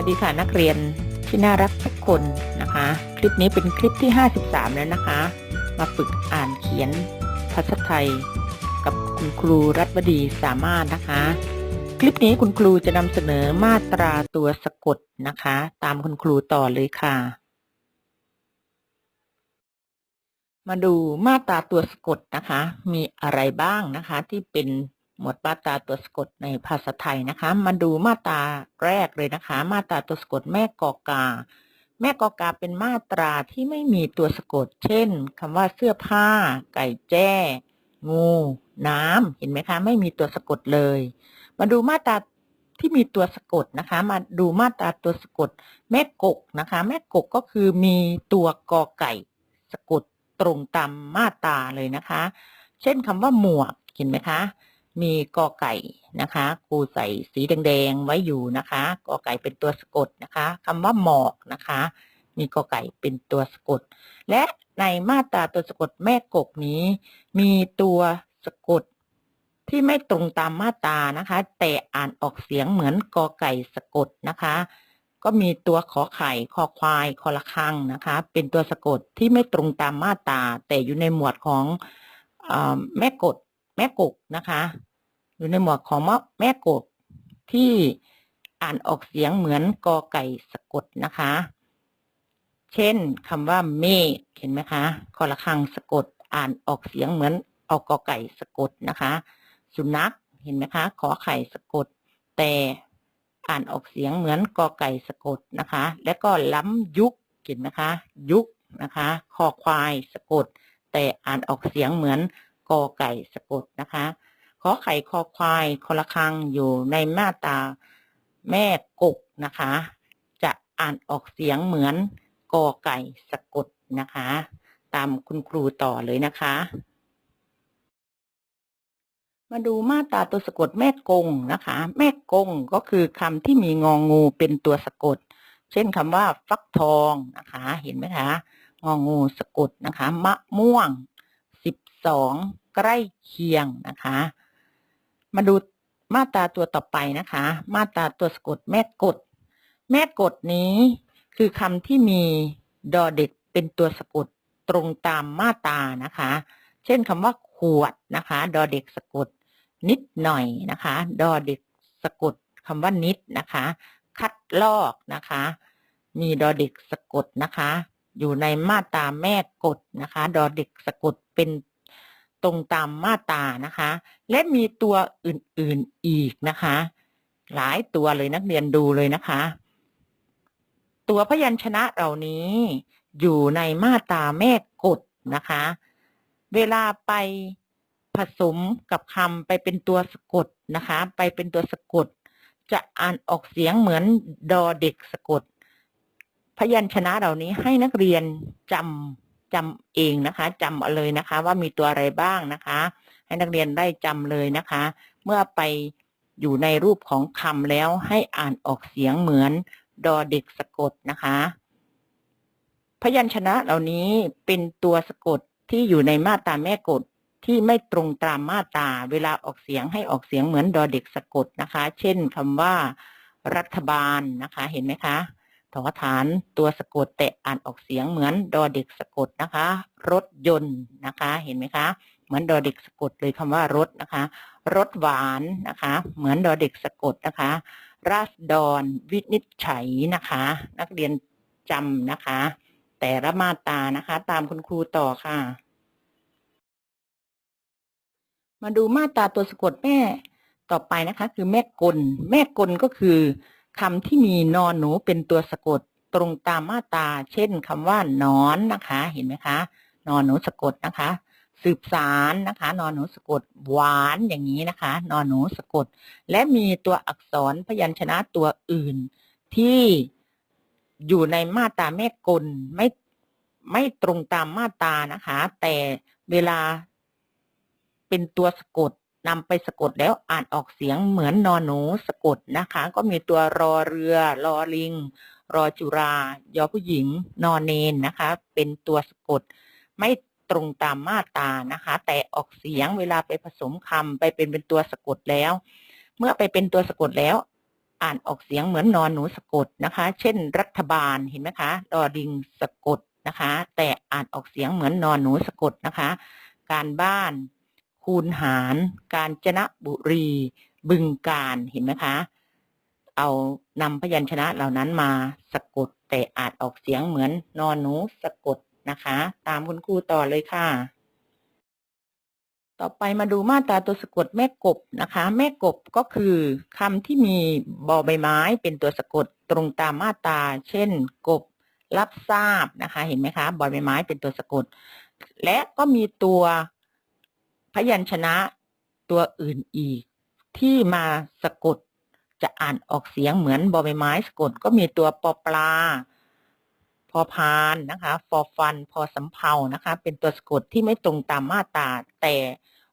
วัสดีค่ะนักเรียนที่น่ารักทุกคนนะคะ คลิปนี้เป็นคลิปที่ 53 แล้วนะคะ มาฝึกอ่านเขียนภาษาไทย กับคุณครูรัตวดีสามารถนะคะ คลิปนี้คุณครูจะนำเสนอมาตราตัวสะกดนะคะ ตามคุณครูต่อเลยค่ะ มาดูมาตราตัวสะกดนะคะ มีอะไรบ้างนะคะที่เป็น หมวดมาตราตัวสะกดในภาษาไทยนะคะ มาดูมาตราแรกเลยนะคะ มาตราตัวสะกดแม่กอกา แม่กอกาเป็นมาตราที่ไม่มีตัวสะกด เช่นคำว่าเสื้อผ้า ไก่แจ้ งู น้ำเห็นไหมคะ ไม่มีตัวสะกดเลย มาดูมาตราที่มีตัวสะกดนะคะ มาดูมาตราตัวสะกด แม่กกนะคะ แม่กกก็คือมีตัวกอไก่สะกดตรงตามมาตราเลยนะคะ เช่นคำว่าหมวกเห็นไหมคะ มีกอไก่นะคะครูใส่สีแดงๆไว้อยู่นะคะกอไก่เป็นตัวสะกดนะคะคำว่าหมอกนะคะ มีกอไก่เป็นตัวสะกด และในมาตราตัวสะกดแม่กกนี้ มีตัวสะกดที่ไม่ตรงตามมาตรานะคะ แต่อ่านออกเสียงเหมือนกอไก่สะกดนะคะ ก็มีตัวขอไข่คอควายคอละคังนะคะ เป็นตัวสะกดที่ไม่ตรงตามมาตราแต่อยู่ในหมวดของอแม่กดแม่กกนะคะ อยู่ในหมวดของแม่กดที่อ่านออกเสียงเหมือนกอไก่สะกดนะคะ เช่นคำว่าเมฆเห็นไหมคะคอละคังสะกดอ่านออกเสียงเหมือนออกกอไก่สะกดนะคะ สุนัขเห็นไหมคะ ขอไข่สะกด แต่อ่านออกเสียงเหมือนกอไก่สะกดนะคะ และก็ล้ำยุกเห็นไหมคะ ยุกนะคะคอควายสะกด แต่อ่านออกเสียงเหมือนกอไก่สะกดนะคะ อไข่คอควายคอละคังอยู่ในมาตาแม่กกนะคะ จะอ่านออกเสียงเหมือนกอไก่สะกดนะคะ ตามคุณครูต่อเลยนะคะ มาดูมาตาตัวสะกดแม่กงนะคะ แม่กงก็คือคำที่มีงองูเป็นตัวสะกด เช่นคำว่า ฟักทองนะคะ เห็นไหมคะ งองูสะกดนะคะ มะม่วงสิบสองใกล้เคียงนะคะ มาดูมาตราตัวต่อไปนะคะ มาตราตัวสะกดแม่กด แม่กดนี้คือคำที่มีดอเด็กเป็นตัวสะกดตรงตามมาตรานะคะ เช่นคำว่าขวดนะคะ ดอเด็กสะกดนิดหน่อยนะคะ ดอเด็กสะกดคำว่านิดนะคะ คัดลอกนะคะ มีดอเด็กสะกดนะคะ อยู่ในมาตราแม่กดนะคะ ดอเด็กสะกดเป็น ตรงตามมาตานะคะ และมีตัวอื่นๆอีกนะคะ หลายตัวเลยนักเรียนดูเลยนะคะ ตัวพยัญชนะเหล่านี้อยู่ในมาตาแม่กดนะคะ เวลาไปผสมกับคำไปเป็นตัวสะกดนะคะ ไปเป็นตัวสะกด จะอ่านออกเสียงเหมือนดอเด็กสะกด พยัญชนะเหล่านี้ให้นักเรียนจำ จำเองนะคะจำเอาเลยนะคะ ว่ามีตัวอะไรบ้างนะคะ ให้นักเรียนได้จำเลยนะคะ เมื่อไปอยู่ในรูปของคำแล้วให้อ่านออกเสียงเหมือนดอเด็กสะกดนะคะ พยัญชนะเหล่านี้เป็นตัวสะกดที่อยู่ในมาตราแม่กดที่ไม่ตรงตามมาตราเวลาออกเสียงให้ออกเสียงเหมือนดอเด็กสะกดนะคะ เช่นคำว่า รัฐบาลนะคะ เห็นไหมคะ ถอฐานตัวสะกดแต่อ่านออกเสียงเหมือนดอเด็กสะกดนะคะ รถยนต์นะคะ เห็นไหมคะ เหมือนดอเด็กสะกดเลยคำว่ารถนะคะ รถหวานนะคะ เหมือนดอเด็กสะกดนะคะ ราษฎรวินิจฉัยนะคะ นักเรียนจำนะคะ แต่ละมาตานะคะ ตามคุณครูต่อค่ะ มาดูมาตาตัวสะกดแม่ต่อไปนะคะ คือแม่กล แม่กลก็คือ คำที่มีนอนหนูเป็นตัวสะกดตรงตามมาตา เช่นคำว่านอนนะคะ เห็นไหมคะ นอนหนูสะกดนะคะ สืบสารนะคะ นอนหนูสะกดหวานอย่างนี้นะคะ นอนหนูสะกด และมีตัวอักษรพยัญชนะตัวอื่น ที่อยู่ในมาตาแม่กลไม่ไม่ตรงตามมาตานะคะ แต่เวลาเป็นตัวสะกด นำไปสะกดแล้วอ่านออกเสียงเหมือนนอนหนูสะกดนะคะ ก็มีตัวรอเรือรอลิง รอจุรา ยอผู้หญิง นอนเนนนะคะ เป็นตัวสะกด ไม่ตรงตามมาตรานะคะ แต่ออกเสียงเวลาไปผสมคำไปเป็นเป็นตัวสะกดแล้ว เมื่อไปเป็นตัวสะกดแล้ว อ่านออกเสียงเหมือนนอนหนูสะกดนะคะ เช่น รัฐบาลเห็นไหมคะดอดิงสะกดนะคะ แต่อ่านออกเสียงเหมือนนอนหนูสะกดนะคะ การบ้าน คูณหาร การจนบุรี บึงการเห็นไหมคะ เอานำพยัญชนะเหล่านั้นมาสะกดแต่อานออกเสียงเหมือนนอนหนูสะกดนะคะ ตามคุณครูต่อเลยค่ะ ต่อไปมาดูมาตราตัวสะกดแม่กบนะคะ แม่กบก็คือคำที่มีบอใบไม้เป็นตัวสะกดตรงตามมาตราเช่น กบรับทราบนะคะ เห็นไหมคะบอใบไม้เป็นตัวสะกด และก็มีตัว ยัญชนะตัวอื่นอีก ที่มาสะกดจะอ่านออกเสียงเหมือนบอใบไม้สะกดก็มีตัวปอปลา พอพานนะคะฟอฟัน พอสำเพานะคะ เป็นตัวสะกดที่ไม่ตรงตามมาตราแต่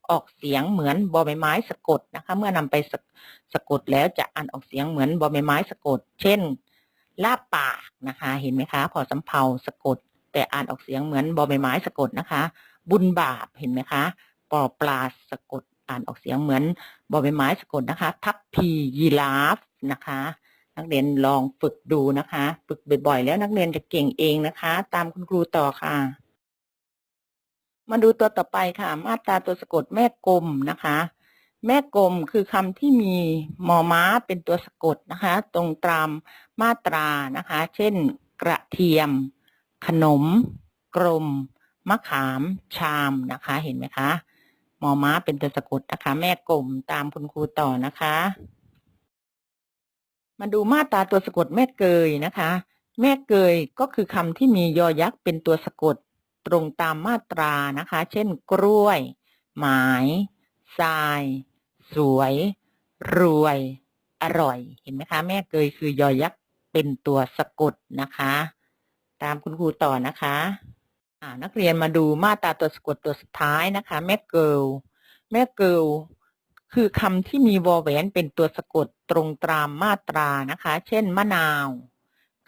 ออกเสียงเหมือนบอใบไม้สะกดนะคะ เมื่อนำไปสะสะกดแล้วจะอ่านออกเสียงเหมือนบอใบไม้สะกด เช่นลาบปากนะคะ เห็นไหมคะ พอสำเพาสะกด แต่อ่านออกเสียงเหมือนบอใบไม้สะกดนะคะ บุญบาปเห็นไหมคะ ปอปลาสะกดอ่านออกเสียงเหมือนบอใบไม้สะกดนะคะ ทับพียีราฟนะคะ นักเรียนลองฝึกดูนะคะ ฝึกบ่อยๆ แล้วนักเรียนจะเก่งเองนะคะ ตามคุณครูต่อค่ะ มาดูตัวต่อไปค่ะ มาตราตัวสะกดแม่กลมนะคะ แม่กลมคือคำที่มีมอม้าเป็นตัวสะกดนะคะ ตรงตามมาตรานะคะ เช่น กระเทียม ขนม กลมมะขาม ชามนะคะ เห็นไหมคะ มอม้าเป็นตัวสะกดนะคะ แม่กลมตามคุณครูต่อนะคะ มาดูมาตราตัวสะกดแม่เกยนะคะ แม่เกยก็คือคำที่มียอยักษ์เป็นตัวสะกดตรงตามมาตรานะคะ เช่น กล้วย หมายทราย สวย รวย อร่อย เห็นไหมคะ แม่เกยคือยอยักษ์เป็นตัวสะกดนะคะ ตามคุณครูต่อนะคะ นักเรียนมาดูมาตราตัวสะกดตัวสุดท้ายนะคะแม่เกิลแม่เกิลคือคำที่มีวอแหวนเป็นตัวสะกดตรงตามมาตรานะคะ เช่น มะนาว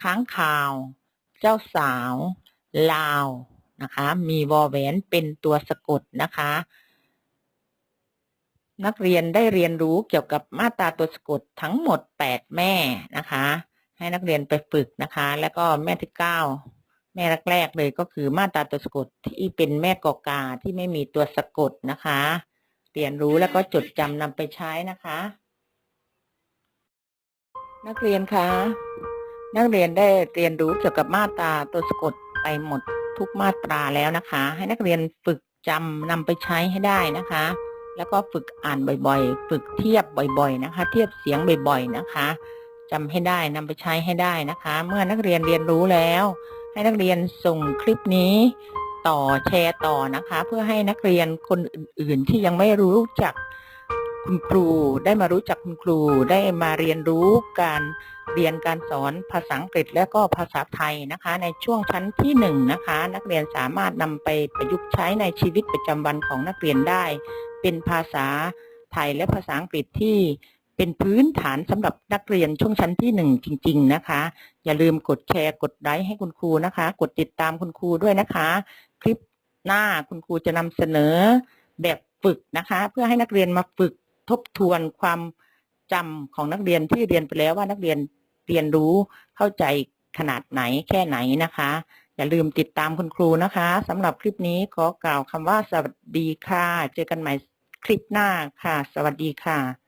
ค้างคาว เจ้าสาว ลาว นะคะ มีวอแหวนเป็นตัวสะกดนะคะ นักเรียนได้เรียนรู้เกี่ยวกับมาตราตัวสะกดทั้งหมด 8 แม่นะคะ ให้นักเรียนไปฝึกนะคะ แล้วก็แม่ที่ 9 แม่แรกๆเลยก็คือมาตราตัวสะกดที่เป็นแม่กอกาที่ไม่มีตัวสะกดนะคะ เรียนรู้แล้วก็จดจำนำไปใช้นะคะ นักเรียนคะนักเรียนได้เรียนรู้เกี่ยวกับมาตราตัวสะกดไปหมดทุกมาตราแล้วนะคะ ให้นักเรียนฝึกจำนำไปใช้ให้ได้นะคะ แล้วก็ฝึกอ่านบ่อยๆ ฝึกเทียบบ่อย ๆ นะคะ เทียบเสียงบ่อย ๆ นะคะจำให้ได้นำไปใช้ให้ได้นะคะ เมื่อนักเรียนเรียนรู้แล้ว ให้นักเรียนส่งคลิปนี้ต่อแชร์ต่อนะคะ เพื่อให้นักเรียนคนอื่นๆ ที่ยังไม่รู้จักคุณครู ได้มารู้จักคุณครูได้มาเรียนรู้การเรียนการสอนภาษาอังกฤษและก็ภาษาไทยนะคะ ในช่วงชั้นที่หนึ่งนะคะ นักเรียนสามารถนำไปประยุกต์ใช้ในชีวิตประจำวันของนักเรียนได้ เป็นภาษาไทยและภาษาอังกฤษที่ เป็นพื้นฐานสำหรับนักเรียนช่วงชั้นที่หนึ่งจริง ๆ นะคะ อย่าลืมกดแชร์กดไลค์ให้คุณครูนะคะ กดติดตามคุณครูด้วยนะคะ คลิปหน้าคุณครูจะนำเสนอแบบฝึกนะคะ เพื่อให้นักเรียนมาฝึกทบทวนความจำของนักเรียนที่เรียนไปแล้วว่านักเรียนเรียนรู้เข้าใจขนาดไหนแค่ไหนนะคะ อย่าลืมติดตามคุณครูนะคะสำหรับคลิปนี้ขอกล่าวคำว่าสวัสดีค่ะ เจอกันใหม่คลิปหน้าค่ะ สวัสดีค่ะ